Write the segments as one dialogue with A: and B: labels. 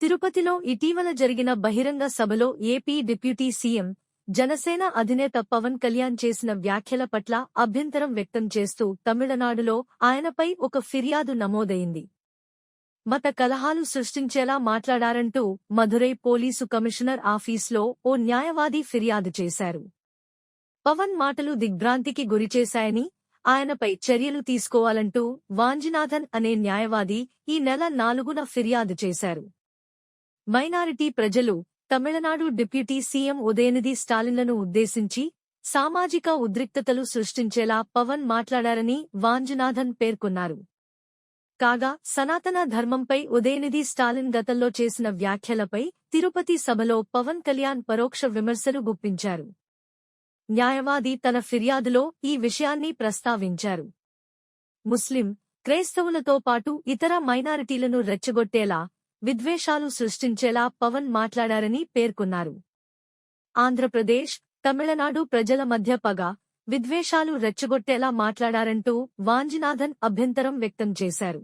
A: తిరుపతిలో ఇటీవల జరిగిన బహిరంగ సభలో ఏపీ డిప్యూటీ సీఎం జనసేన అధినేత పవన్ కళ్యాణ్ చేసిన వ్యాఖ్యల పట్ల అభ్యంతరం వ్యక్తం చేస్తూ తమిళనాడులో ఆయనపై ఒక ఫిర్యాదు నమోదైంది. మత కలహాలు సృష్టించేలా మాట్లాడారంటూ మధురై పోలీసు కమిషనర్ ఆఫీస్లో ఓ న్యాయవాది ఫిర్యాదు చేశారు. పవన్ మాటలు దిగ్భ్రాంతికి గురిచేశాయని ఆయనపై చర్యలు తీసుకోవాలంటూ వాంజినాథన్ అనే న్యాయవాది ఈ నెల నాలుగున ఫిర్యాదు చేశారు. మైనారిటీ ప్రజలు తమిళనాడు డిప్యూటీ సీఎం ఉదయనిధి స్టాలిన్లను ఉద్దేశించి సామాజిక ఉద్రిక్తతలు సృష్టించేలా పవన్ మాట్లాడారని వాంజనాథన్ పేర్కొన్నారు. కాగా సనాతన ధర్మంపై ఉదయనిధి స్టాలిన్ గతంలో చేసిన వ్యాఖ్యలపై తిరుపతి సభలో పవన్ కళ్యాణ్ పరోక్ష విమర్శలు గుప్పించారు. న్యాయవాది తన ఫిర్యాదులో ఈ విషయాన్ని ప్రస్తావించారు. ముస్లిం క్రైస్తవులతో పాటు ఇతర మైనారిటీలను రెచ్చగొట్టేలా విద్వేషాలు సృష్టించేలా పవన్ మాట్లాడారని పేర్కొన్నారు. ఆంధ్రప్రదేశ్ తమిళనాడు ప్రజల మధ్య పగ విద్వేషాలు రెచ్చగొట్టేలా మాట్లాడారంటూ వాంజినాథన్ అభ్యంతరం వ్యక్తం చేశారు.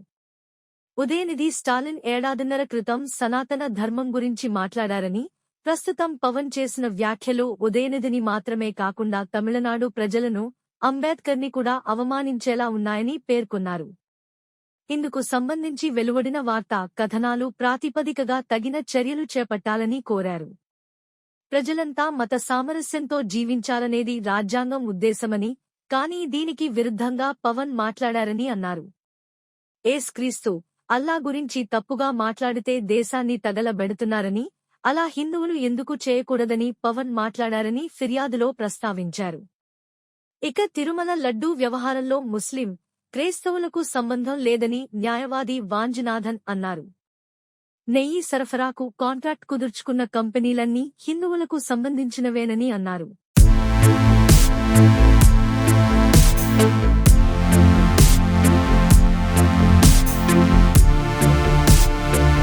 A: ఉదయనిధి స్టాలిన్ ఏడాదిన్నర క్రితం సనాతన ధర్మం గురించి మాట్లాడారని ప్రస్తుతం పవన్ చేసిన వ్యాఖ్యలు ఉదయనిధిని మాత్రమే కాకుండా తమిళనాడు ప్రజలను అంబేద్కర్ని కూడా అవమానించేలా ఉన్నాయని పేర్కొన్నారు. ఇందుకు సంబంధించి వెలువడిన వార్తా కథనాలు ప్రాతిపదికగా తగిన చర్యలు చేపట్టాలని కోరారు. ప్రజలంతా మత సామరస్యంతో జీవించాలనేది రాజ్యాంగం ఉద్దేశమని కానీ దీనికి విరుద్ధంగా పవన్ మాట్లాడారని అన్నారు. ఏస్ క్రీస్తు అల్లా గురించి తప్పుగా మాట్లాడితే దేశాన్ని తగలబెడుతున్నారని అలా హిందువులు ఎందుకు చేయకూడదని పవన్ మాట్లాడారని ఫిర్యాదులో ప్రస్తావించారు. ఇక తిరుమల లడ్డూ వ్యవహారంలో ముస్లిం క్రైస్తవులకు సంబంధం లేదని న్యాయవాది వాంజనాథన్ అన్నారు. నెయ్యి సరఫరాకు కాంట్రాక్ట్ కుదుర్చుకున్న కంపెనీలన్నీ హిందువులకు సంబంధించినవేనని అన్నారు.